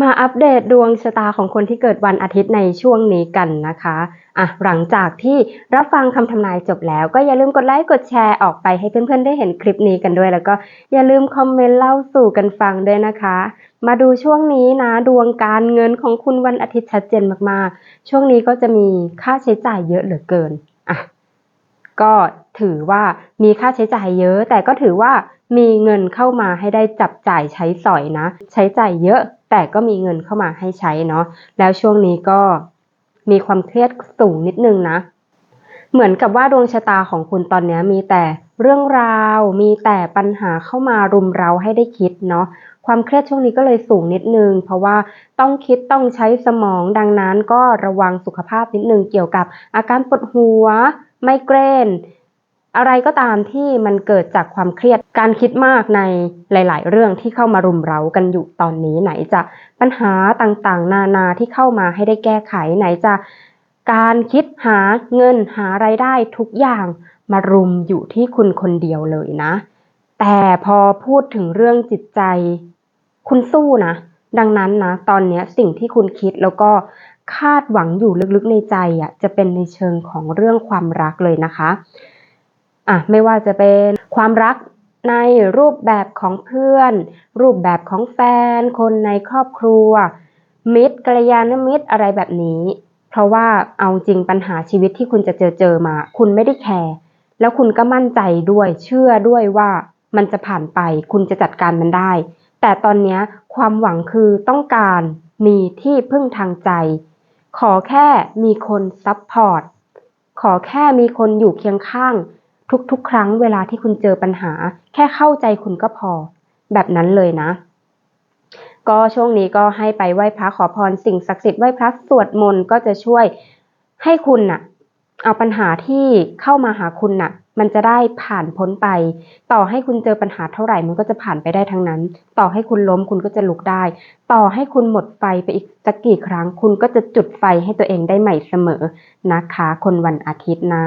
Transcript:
มาอัปเดตดวงชะตาของคนที่เกิดวันอาทิตย์ในช่วงนี้กันนะคะอะหลังจากที่รับฟังคำทำนายจบแล้ว ก็อย่าลืมกดไลค์กดแชร์ออกไปให้เพื่อนๆได้เห็นคลิปนี้กันด้วย แล้วก็อย่าลืมคอมเมนต์เล่าสู่กันฟังด้วยนะคะ มาดูช่วงนี้นะดวงการเงินของคุณวันอาทิตย์ชัดเจนมากๆ ช่วงนี้ก็จะมีค่าใช้จ่ายเยอะเหลือเกินอะ ก็ถือว่ามีค่าใช้จ่ายเยอะ แต่ก็ถือว่ามีเงินเข้ามาให้ได้จับจ่ายใช้สอยนะ ใช้จ่ายเยอะแต่ก็มีเงินเข้ามาให้ใช้เนาะแล้วช่วงนี้ก็มีความเครียดสูงนิดนึงนะ เหมือนกับว่าดวงชะตาของคุณตอนนี้มีแต่ เรื่องราวมีแต่ปัญหาเข้ามารุมเราให้ได้คิดเนาะความเครียดช่วงนี้ก็เลยสูงนิดนึง เพราะว่าต้องคิดต้องใช้สมองดังนั้นก็ระวังสุขภาพนิดนึงเกี่ยวกับอาการปวดหัว ไมเกรน อะไรก็ตามที่มันเกิดจากความเครียดการคิดมากในหลาย ๆ เรื่องที่เข้ามารุมเร้ากันอยู่ตอนนี้ไหนจะปัญหาต่างๆ นานาที่เข้ามาให้ได้แก้ไขไหนจะการคิดหาเงินหาไรายได้ทุกอย่าง มารุมอยู่ที่คุณคนเดียวเลยนะ แต่พอพูดถึงเรื่องจิตใจ คุณสู้นะ ดังนั้นนะ ตอนนี้สิ่งที่คุณคิดแล้วก็คาดหวังอยู่ลึกๆในใจอะจะเป็นในเชิงของเรื่องความรักเลยนะคะอะไม่ว่าจะเป็นความรักในรูปแบบของเพื่อน รูปแบบของแฟน คนในครอบครัว มิตรกัลยาณมิตรอะไรแบบนี้ เพราะว่าเอาจริงปัญหาชีวิตที่คุณจะเจอเจอมา คุณไม่ได้แคร์ แล้วคุณก็มั่นใจด้วย เชื่อด้วยว่ามันจะผ่านไป คุณจะจัดการมันได้ แต่ตอนนี้ความหวังคือต้องการมีที่พึ่งทางใจ ขอแค่มีคนซัพพอร์ต ขอแค่มีคนอยู่เคียงข้าง ทุกๆ ครั้งเวลาที่คุณเจอปัญหา แค่เข้าใจคุณก็พอ แบบนั้นเลยนะ ก็ช่วงนี้ก็ให้ไปไหว้พระขอพรสิ่งศักดิ์สิทธิ์ไหว้พระสวดมนต์ก็จะช่วยให้คุณน่ะ เอาปัญหาที่เข้ามาหาคุณน่ะ มันจะได้ผ่านพ้นไป ต่อให้คุณเจอปัญหาเท่าไหร่มันก็จะผ่านไปได้ทั้งนั้น ต่อให้คุณล้มคุณก็จะลุกได้ ต่อให้คุณหมดไฟไปอีกสักกี่ครั้ง คุณก็จะจุดไฟให้ตัวเองได้ใหม่เสมอนะคะ คนวันอาทิตย์นะ